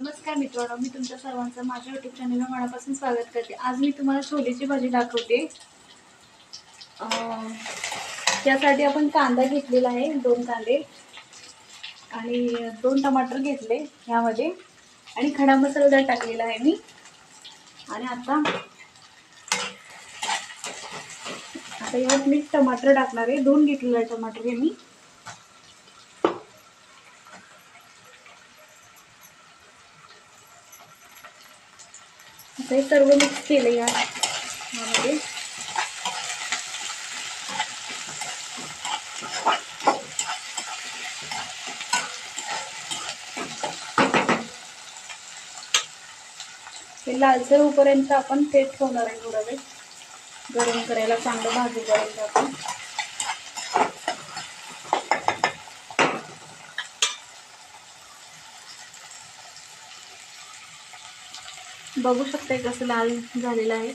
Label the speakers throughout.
Speaker 1: नमस्कार मित्रांनो मी तुमच्या सर्वांचं माझ्या युट्यूब चॅनलला मनापासून स्वागत करते. आज मी तुम्हाला छोलीची भाजी दाखवते. त्यासाठी आपण कांदा घेतलेला आहे दोन कांदे आणि दोन टमाटर घेतले ह्यामध्ये आणि खडा मसाला टाकलेला आहे मी. आणि आता आता यात मी टमाटर टाकणार आहे. दोन घेतलेलं आहे टमाटर हे मी. आता हे सर्व मिक्स केलं या यामध्ये हे लालसर होईपर्यंत आपण तेच ठेवणार आहे थोडा वेळ. गरम करायला चांगलं भाजीपर्यंत आपण. बघू शकते कसं लाल झालेलं आहे.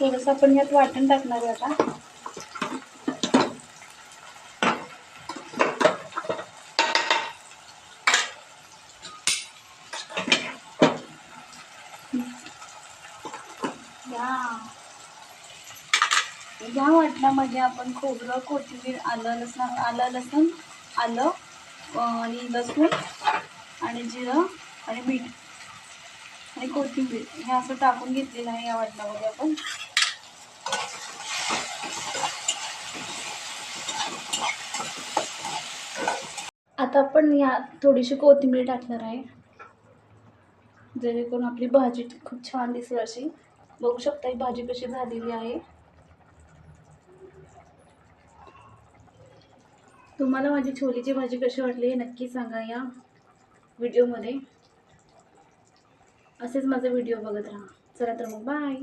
Speaker 1: थोडंसं आपण यात वाटण टाकणार आहे आता. या. या वाटणामध्ये आपण खोबरं कोथिंबीर आलं लसण आलं लसूण आलं आणि लसूण आणि जिरं आणि मीठ आणि कोथिंबीर. हे असं टाकून घेतलेलं आहे या वाटणामध्ये आपण. आता आपण या थोडीशी कोथिंबीर टाकणार आहे. जेणेकरून आपली भाजी खूप छान दिसेल अशी. बघू शकता ही भाजी कशी झालेली आहे. तुम्हाला माझी छोलीची भाजी कशी वाटली हे नक्की सांगा या व्हिडिओमध्ये. असेच माझा व्हिडिओ बघत राहा. चला तर मग बाय